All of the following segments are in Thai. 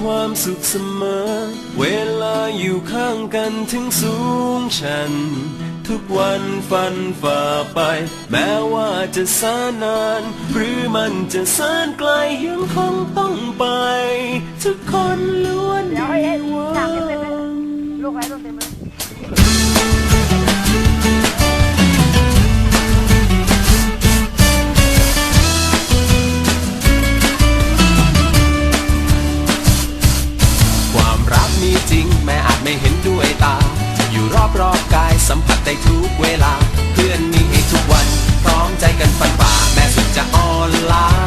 ความสุขเสมอ เวลาอยู่ข้างกันถึงสูงชัน ทุกวันฟันฝ่าไป แม้ว่าจะสานาน หรือมันจะสานไกลยังคงต้องไป ทุกคนล้วนมีหวังลูกไอ้ต้นเต็มเลย ไม่เห็นด้วยตา อยู่รอบรอบกายสัมผัสได้ทุกเวลา เพื่อนมีให้ทุกวันพร้อมใจกันฟันฝ่าแม้สุดจะอ่อนล้า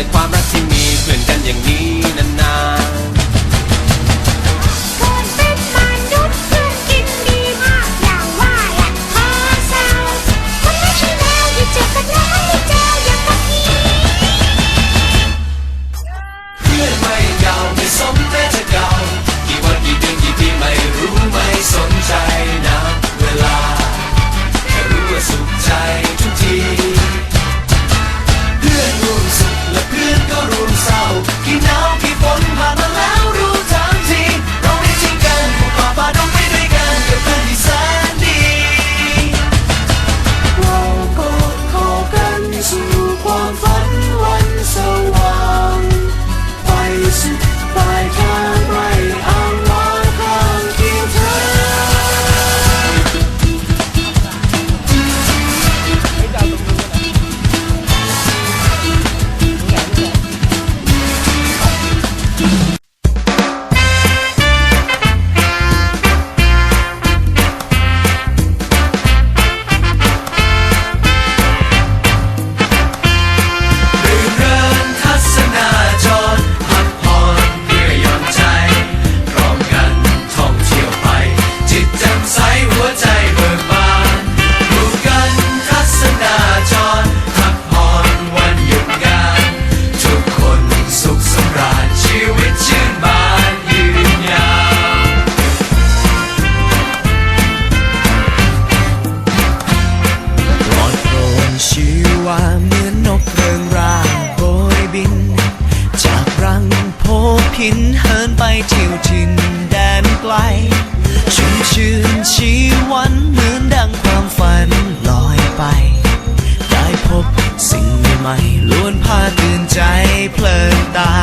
ในความรัก หินเฮินไปเที่ยวจินแดนไกลชุ่มชื่นชีวันเหมือนดังความฝันลอยไป ได้พบสิ่งใหม่ๆล้วนพาตื่นใจเพลินตา